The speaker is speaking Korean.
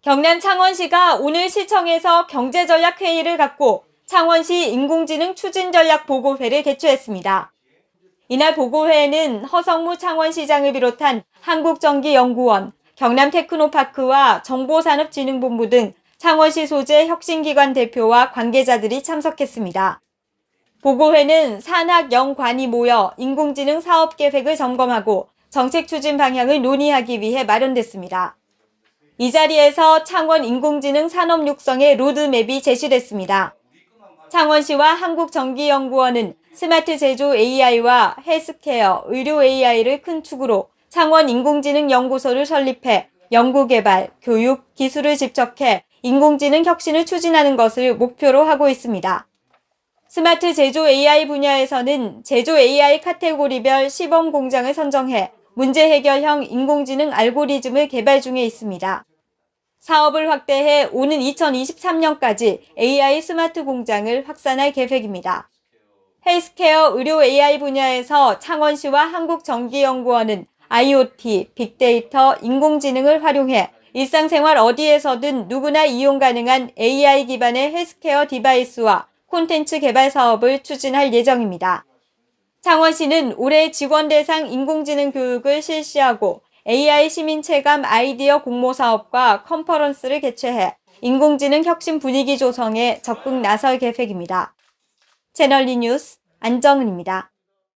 경남 창원시가 오늘 시청에서 경제전략회의를 갖고 창원시 인공지능 추진전략 보고회를 개최했습니다. 이날 보고회에는 허성무 창원시장을 비롯한 한국전기연구원, 경남테크노파크와 정보산업진흥본부 등 창원시 소재 혁신기관 대표와 관계자들이 참석했습니다. 보고회는 산학 영관이 모여 인공지능 사업 계획을 점검하고 정책 추진 방향을 논의하기 위해 마련됐습니다. 이 자리에서 창원 인공지능 산업 육성의 로드맵이 제시됐습니다. 창원시와 한국전기연구원은 스마트 제조 AI와 헬스케어, 의료 AI를 큰 축으로 창원 인공지능 연구소를 설립해 연구 개발, 교육, 기술을 집적해 인공지능 혁신을 추진하는 것을 목표로 하고 있습니다. 스마트 제조 AI 분야에서는 제조 AI 카테고리별 시범 공장을 선정해 문제 해결형 인공지능 알고리즘을 개발 중에 있습니다. 사업을 확대해 오는 2023년까지 AI 스마트 공장을 확산할 계획입니다. 헬스케어 의료 AI 분야에서 창원시와 한국전기연구원은 IoT, 빅데이터, 인공지능을 활용해 일상생활 어디에서든 누구나 이용 가능한 AI 기반의 헬스케어 디바이스와 콘텐츠 개발 사업을 추진할 예정입니다. 창원시는 올해 직원 대상 인공지능 교육을 실시하고 AI 시민 체감 아이디어 공모 사업과 컨퍼런스를 개최해 인공지능 혁신 분위기 조성에 적극 나설 계획입니다. 채널리 뉴스 안정은입니다.